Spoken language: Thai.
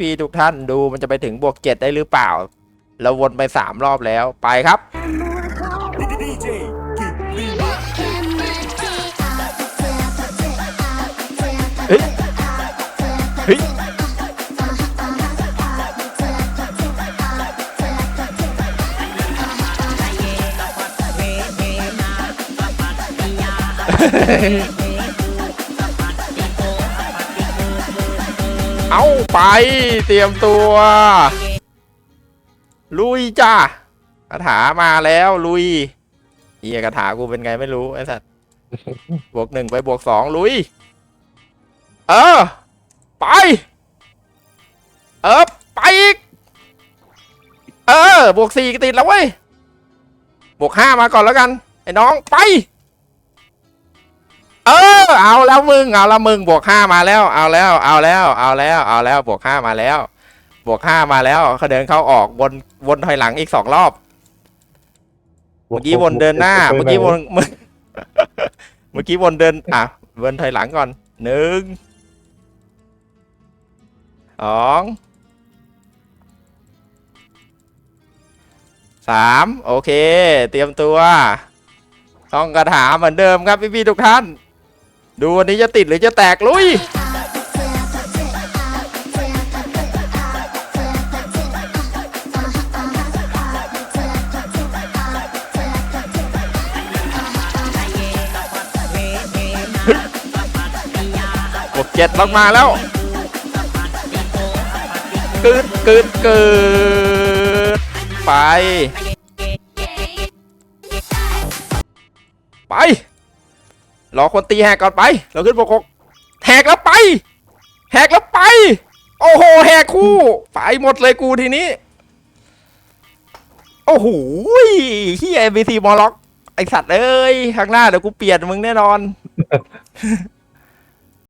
พี่ทุกท่านดูมันจะไปถึงบวกเจ็ดได้หรือเปล่า เราวนไปสามรอบแล้วไปครับ เฮ้ย เฮ้ย เอาไปเตรียมตัว ลุยจ้าคาถามาแล้วลุยเฮียคาถากูเป็นไงไม่รู้ไอ้สัตว์บวกหนึ่งไปบวกสองลุย เออ ไป เออ ไปอีก เออบวกสี่ติดแล้วเว้ยบวกห้ามาก่อนแล้วกัน ไอ้น้องไป ออเอาแล้วมึงเอาแล้วมึงบวกห้ามาแล้ว เอาแล้วเอาแล้วเอาแล้วเอาแล้วบวกห้ามาแล้ว บวกห้ามาแล้วเขาเดินเข้าออกวนวนถอยหลังอีกสองรอบ เมื่อกี้วนเดินหน้า เมื่อกี้วนเมื่อเมื่อกี้วนเดินอะวนถอยหลังก่อนหนึ่งสองสามโอเค เตรียมตัว ต้องกระถาเหมือนเดิมครับพี่ๆทุกท่าน ดูวันนี้จะติดหรือจะแตกลุย บวกเจ็ดลงมาแล้วกึดกึดกึดไป ไป รอคนตีแหกก่อนไป เราขึ้นบกหกแหกแล้วไป แหกแล้วไป โอ้โหแหกคู่ไปหมดเลยกูทีนี้ โอ้โหเฮียเอ็มบีซีมอล็อกไอสัตว์เอ้ยข้างหน้าเดี๋ยวกูเปลี่ยนมึงแน่นอน